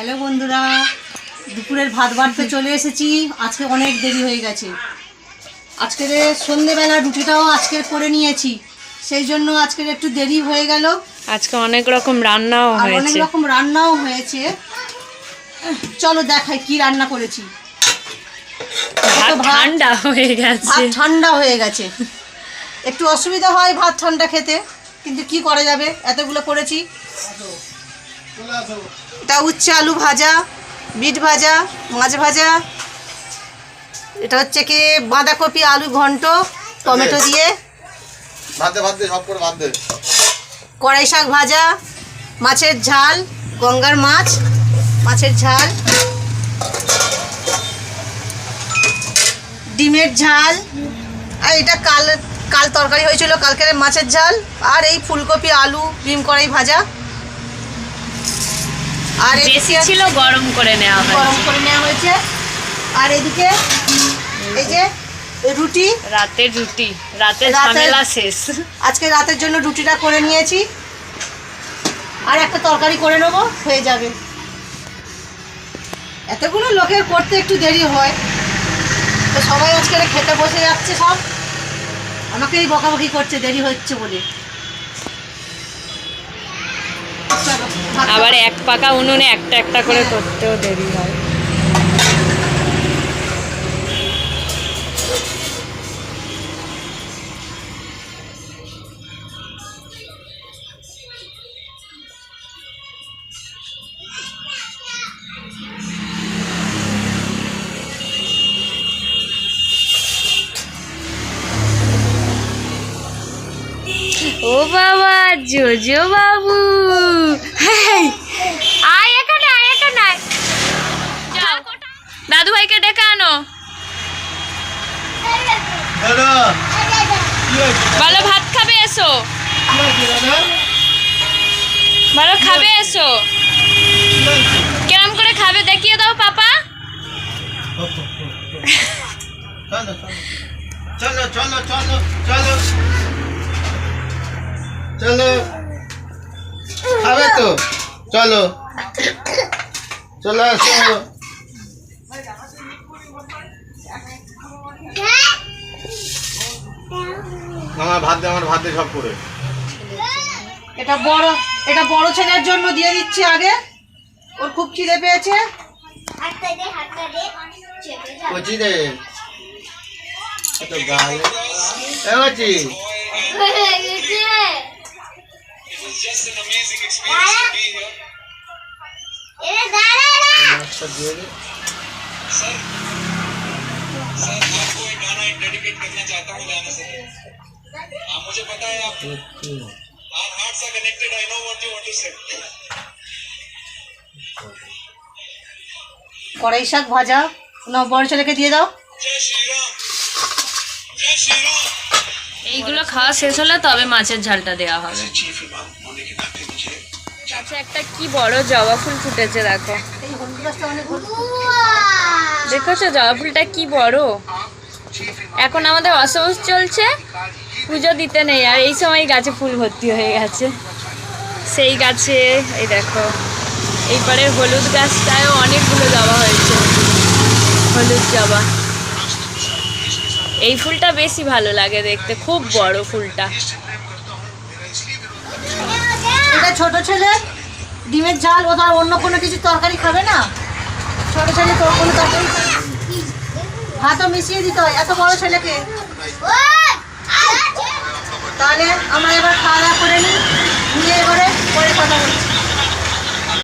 Hello বন্ধুরা দুপুরের ভাত বাড়তে চলে এসেছি। আজকে অনেক দেরি হয়ে গেছে। আজকের সন্ধেবেলা রুটিটাও আজকে করে নিয়েছি সেই জন্য আজকের একটু দেরি হয়ে গেল। আজকে অনেক রকম রান্নাও আর অনেক রকম রান্নাও হয়েছে। চলো দেখাই কি রান্না করেছি। ঠান্ডা হয়ে গেছে। ঠান্ডা হয়ে গেছে। একটু অসুবিধা হয় ভাত ঠান্ডা খেতে কিন্তু কি করা যাবে? এতগুলো করেছি। এটা উচ্ছে আলু ভাজা বিট ভাজা মাছ ভাজা। এটা হচ্ছে কি বাঁধাকপি আলু ঘন্ট টমেটো দিয়ে। ভাত দে ভাত দে সব করে ভাত দে কড়াই শাক ভাজা মাছের ঝাল গঙ্গার মাছ মাছের ঝাল। ডিমের ঝাল। আর এটা কাল কাল তরকারি হয়েছিল কালকের মাছের ঝাল। আর এই ফুলকপি আলু ডিম কড়াই ভাজা। আর বেশি ছিল গরম করে নেওয়া হয়েছে। গরম করে নেওয়া হয়েছে। আর এদিকে এই যে রুটি। রাতের রুটি রাতের রাতের- ঝামেলা শেষ। আজকে রাতের জন্য রুটিটা করে নিয়েছি। আর একটা তরকারি করে নেব হয়ে যাবে। এতগুলো লোকের করতে একটু দেরি হয়। তো সবাই আজকে খেতে বসে যাচ্ছে সব। আমাকেই বকাবকি করছে দেরি হচ্ছে বলে। আবার এক পাকা উনুনে একটা একটা করে করতেও দেরি হয়। ও বাবা জোজো বাবু। আয় এখানে আয় এখানে। দাদু ভাইকে ডেকে আনো। ভালো ভাত খাবে এসো। ভালো খাবে এসো। কেরম করে খাবে দেখিয়ে দাও পাপা। চলো চলো চলো। চলো চলো। চলো। চলো আসো আমার ভাত দে আমার ভাত দে সব করে। এটা বড় এটা বড় ছেলের জন্য দিয়ে দিচ্ছি আগে। ওর খুব খিদে পেয়েছে। কচি দে। তো কড়াই শাক ভাজা না বড় ছেলেকে দিয়ে দাও। এইগুলো খাওয়া শেষ হলে তবে মাছের ঝালটা দেওয়া হবে। একটা কি জবা ফুল ফুটেছে, দেখো। জবা ফুলটা কি এখন আমাদের চলছে, পুজো দিতে নেই, আর এই সময় গাছে ফুল ভর্তি হয়ে গেছে। সেই গাছে, এই দেখো, এইবারে হলুদ গাছটায়ও অনেকগুলো জবা হয়েছে। হলুদ জবা। এই ফুলটা বেশি ভালো লাগে দেখতে, খুব বড় ফুলটা। তাহলে ছোট ছেলে ডিমের ঝাল ও তার অন্য কোনো কিছু তরকারি খাবে না? ছোট ছেলে তোর কোনো তরকারি হাতও মিশিয়ে দিতে হয়, এত বড় ছেলেকে। তাহলে আমরা এবার খাওয়া দাওয়া করে নিই, নিয়ে এবারে পরে কথা বলছি।